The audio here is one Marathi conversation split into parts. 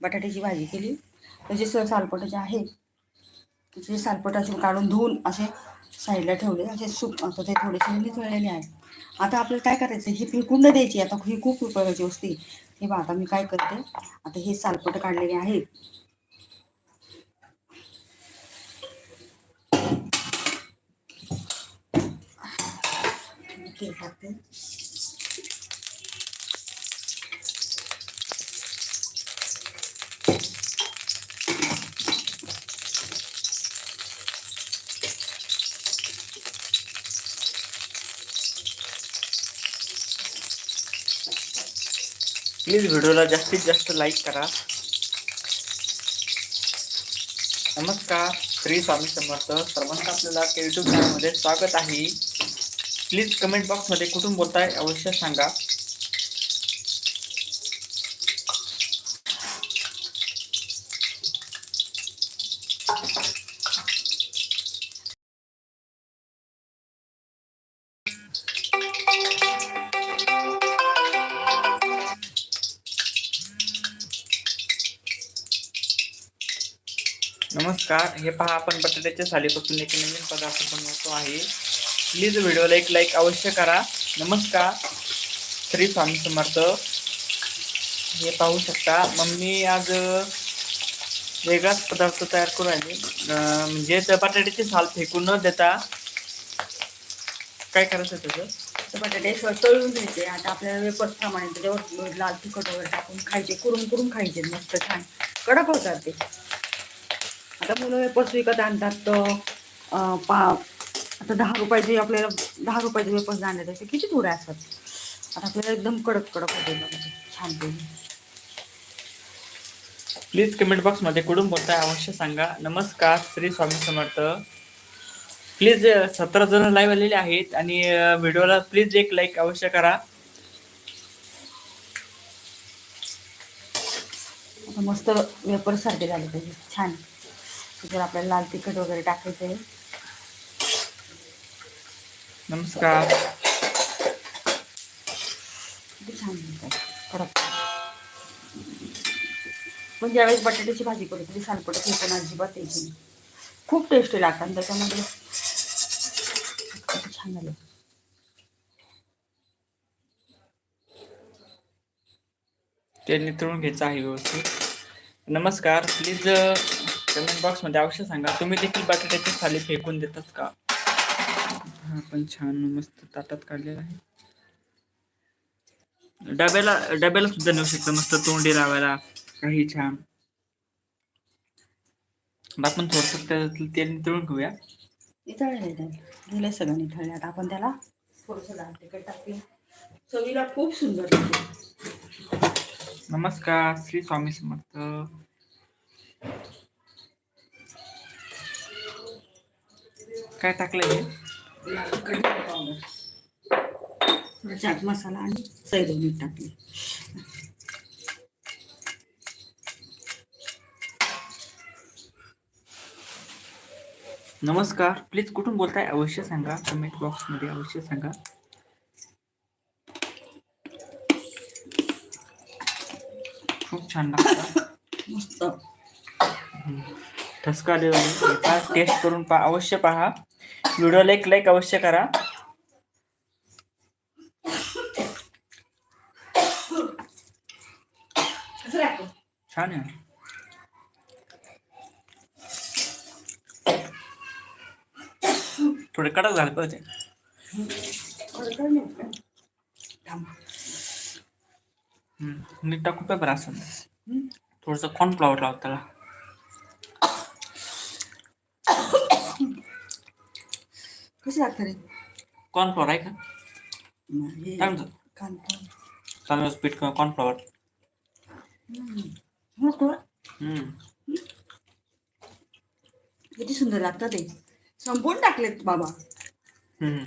बटाट्याची भाजी केली. त्याचे स सालपट जे आहे त्याचे सालपट असे काढून धुवून असे साईडला ठेवले. असे सूप आता ते थोडेसे निथळलेले आहे. आता आपल्याला काय करायचं ही फेकून द्यायची. आता ही खूप उपयोगाची वस्तू आहे. हे बघा आता मी काय करते? आता हे सालपट काढलेले आहेत. ते टाकते. प्लीज व्हिडिओला जास्तीत जास्त लाईक करा. नमस्कार श्री स्वामी समर्थ. सर्वांना आपल्याला युट्यूब चॅनलमध्ये स्वागत आहे. प्लीज कमेंट बॉक्समध्ये कुठून बोलताय अवश्य सांगा. नमस्कार. हे पहा आपण बटाट्याच्या सालीपासून एक नवीन पदार्थ बनवतो आहे. प्लीज व्हिडिओला एक लाईक अवश्य करा. नमस्कार. श्री स्वामी समर्थ. हे पाहू शकता मम्मी आज वेगळाच पदार्थ तयार करू राहिली. म्हणजे त्या बटाट्याची साल फेकून न देता काय करायचं त्याचं? तर बटाटे तळून घ्यायचे. आता आपल्याला वेपर्स प्रमाणे त्याच्यावर लाल तिखट वगैरे टाकून खायचे. कुरून कुरून खायचे. मस्त छान. कडक होतात ते. आता मुलं वेपर्स विकत आणतात तर पा आता दहा रुपयाचे आपल्याला दहा रुपयाचे वेपर्स आणले त्याचे किती थोडे असतात? आता आपल्याला एकदम कडक कडक होते ते. छान ते प्लीज कमेंट बॉक्समध्ये कुठून बोलताय अवश्य सांगा. नमस्कार श्री स्वामी समर्थ. प्लीज सतरा जण लाईव्ह आलेले आहेत आणि व्हिडिओला प्लीज एक लाईक अवश्य करा. मस्त वेपर्स सारखे झाले पाहिजे छान. त्याच्यावर आपल्याला लाल तिखट वगैरे टाकायचं आहे. नमस्कार. छान कडक. पण ज्यावेळेस बटाट्याची भाजी करतो ती सालपट फेकून अजिबात यायची खूप टेस्टी लागतात त्याच्यामध्ये छान झालं ते नितळून घ्यायचं आहे व्यवस्थित. नमस्कार. प्लीज कमेंट बॉक्समध्ये अवश्य सांगा. तुम्ही देखील बटाट्याची थाली फेकून देतात का? हा पण छान मस्त ताटात काढलेला आहे. डब्याला डब्याला सुद्धा नेऊ शकता. मस्त तोंडी लावायला काही छान. आपण थोडस तेल नितळून घेऊया. गेले सगळं निथळले. आता आपण त्याला थोडंसं लाल तिखट टाकूया. चवीला खूप सुंदर लागते. नमस्कार श्री स्वामी समर्थ. काय टाकलंय हे? चाट मसाला आणि सैलो मीठ टाकले नमस्कार. प्लीज कुठून बोलताय? अवश्य सांगा. कमेंट बॉक्समध्ये अवश्य सांगा. खूप छान लागतं. मस्त. ठसका देऊन टेस्ट करून पहा. अवश्य पहा. व्हिडिओला एक लाईक अवश्य करा छान आहे थोडे कडक झाले पाहिजे खडखड नाही का? थांब. हम्म, मीठ टाकून पेपर असं. थोडस कॉर्नफ्लॉवर लावत त्याला कसं लागतं रे? कॉर्नफ्लॉवर आहे का? हे काय म्हणतो? कांदा तांदळाचं पीठ किंवा कॉर्नफ्लॉवर? हम्म. किती सुंदर लागतं ते. संपवून टाकलेत बाबा. हम्म.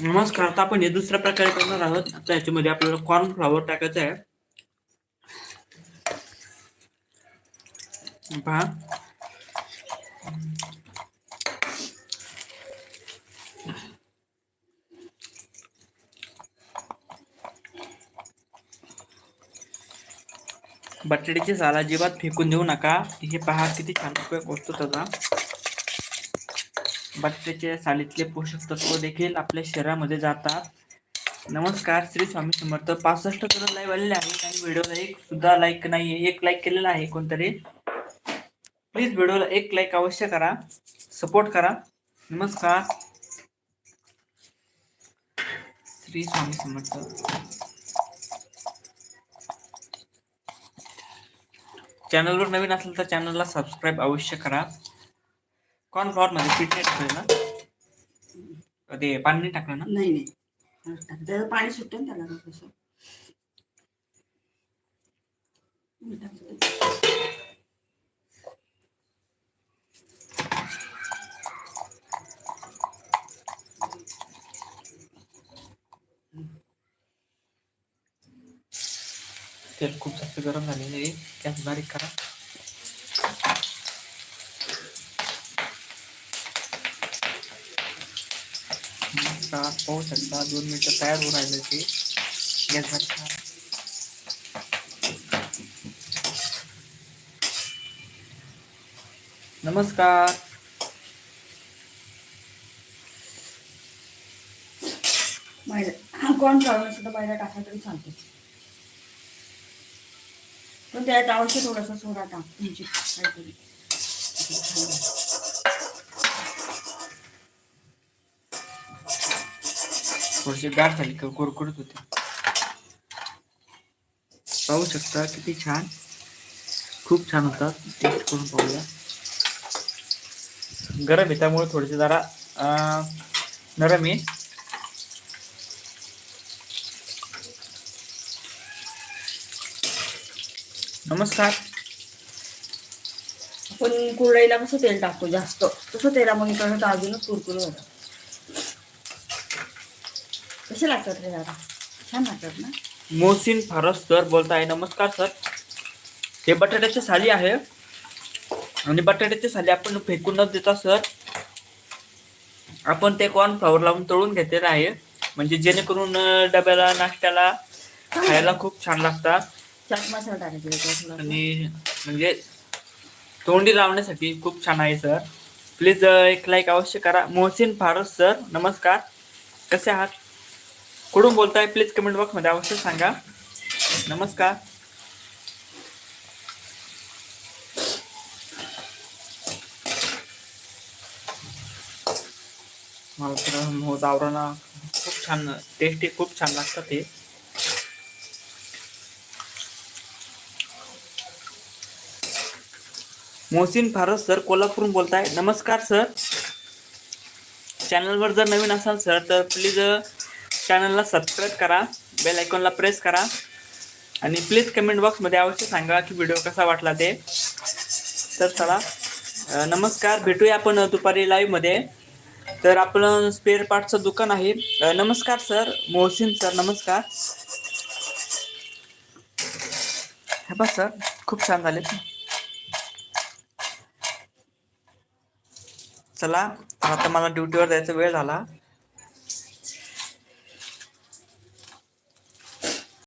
नमस्कार आता आपण हे दुसऱ्या प्रकारे करणार आहोत. आता याच्यामध्ये आपल्याला कॉर्न फ्लावर टाकायचं आहे. पहा. बटाट्याची साल अजिबात फेकून देऊ नका. हे पहा किती छान उपयोग असतो त्याचा. बटाट्याच्या सालीतले पोषक तत्व देखील आपल्या शरीरामध्ये जातात. नमस्कार श्री स्वामी समर्थ. पासष्ट करत लाईव्ह आलेले आहे आणि व्हिडिओला एक सुद्धा लाईक नाही एक लाईक केलेला आहे कोणतरी. प्लीज व्हिडिओला एक लाईक अवश्य करा. सपोर्ट करा. नमस्कार. श्री स्वामी समर्थ. चॅनलवर नवीन असेल तर चॅनलला सबस्क्राईब अवश्य करा. कॉर्नफ्लॉवर मध्ये पीठ नाही टाकलं ना? ते पाणी नाही टाकलं ना? नाही नाही. पाणी सुटेल त्याला. मग तेल खूप जास्त गरम झालेलं आहे. गॅस बारीक करा. पाहू शकता दोन मिनिटं तयार होऊन राहिले ते गॅस बारीक करा. नमस्कार. कोण फ्लावर नसेल तर टाकला तरी सांगतो पण त्यात आवश्यक थोडासा सोडा टाक काहीतरी. थोडीशी गाठ झाली का कुरकुरत होते. पाहू शकता किती छान. खूप छान होतात टेस्ट करून पाहूया. गरम आहे त्यामुळे थोडेसे जरा नरम आहे. नमस्कार. आपण कुरडईला कसं तेल टाकतो जास्त? तसं तेलामध्ये तर अजूनच कुरकुर होतं कसे लागतात रे दादा? छान लागतात ना? मोहसिन फारस सर बोलताय. नमस्कार सर. हे बटाट्याची साली आहे. आणि बटाट्याची साली आपण फेकून न देता सर आपण ते कॉर्न फ्लॉवर लावून तळून घेतलेलं आहे. म्हणजे जेणेकरून डब्याला नाश्त्याला खायला खूप छान लागतात. चाट मसाला टाकायचा त्याच्यात थोडासा. आणि म्हणजे तोंडी लावण्यासाठी खूप छान आहे सर प्लीज एक लाईक अवश्य करा. मोहसिन फारस सर नमस्कार. कसे आहात? कुठून बोलताय? प्लीज कमेंट बॉक्समध्ये अवश्य सांगा. नमस्कार. मला तर मोज आवरणा खूप छान टेस्टी खूप छान लागतात ते. मोहसिन फारस सर कोल्हापूरून आहे नमस्कार सर. चॅनलवर जर नवीन असाल सर तर प्लीज चॅनलला सबस्क्राईब करा बेल आयकॉनला प्रेस करा आणि प्लीज कमेंट बॉक्समध्ये अवश्य सांगा की व्हिडिओ कसा वाटला ते. तर चला नमस्कार भेटूया आपण दुपारी लाईव्हमध्ये तर आपलं स्पेअर पार्टचं दुकान आहे. नमस्कार सर मोहसिन सर नमस्कार. हे बस सर खूप छान झाले चला. आता मला ड्युटीवर जायचा वेळ झाला.